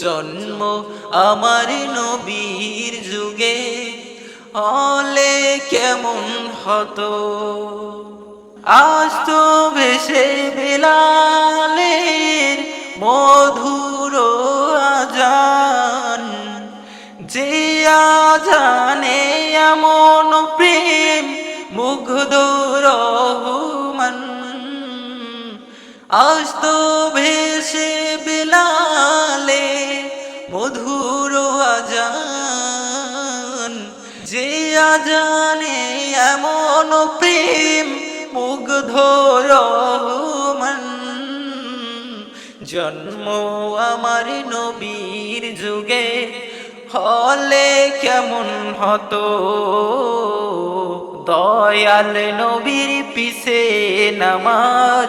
জন্ম আমার নবীর যুগে হলে কেমন হতো? আজ তো ভেসে বেলালের মধুর আজান। যে আজানে এমন প্রেম মুগ্ধ রহমান আজ তো ভেসে বেলালে মধুর আজান। যে আজানে এমন প্রেম মুগ্ধ রহমান। জন্ম আমার নবীর যুগে হলে কেমন হতো? দয়াল নবীর পিছে নামাজ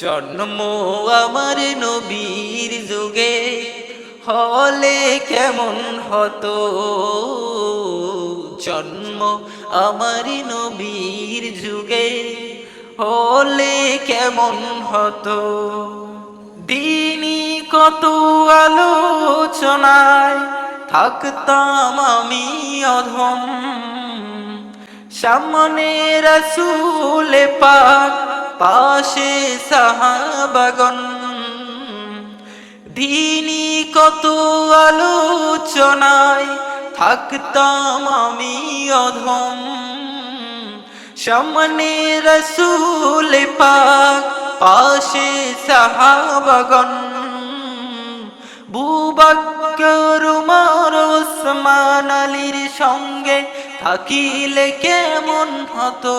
জন্ম আমার নবীর যুগে, হলে কেমন হতো? জন্ম আমার নবীর যুগে, হলে কেমন হতো? দিনই কত আলোচনায় থাকতাম আমি অধম। সামনে রসুল পাক পাশে সাহাবাগন দিনই কত আলোচনায় থাকতাম আমি অধম। সামনে রসুল পাক, পাশে সাহাবাগন বুবাক্কর, উমর ওসমান আলীর সঙ্গে থাকিলে কেমন হতো?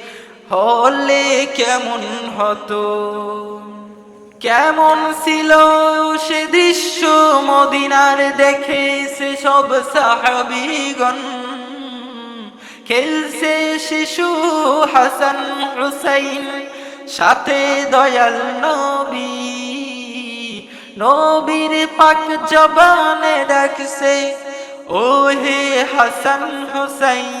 হলে কেমন হতো? কেমন ছিল সে দৃশ্য মদিনার দেখে সে সব সাহাবিগণ। খেলছে শিশু হাসান হুসাইন, সাথে দয়াল নবী। নবীর পাক জবানে ডাকছে ও হে হাসান হুসাইন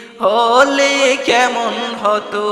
হলে কেমন হতো?